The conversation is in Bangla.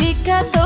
বিখ্যাত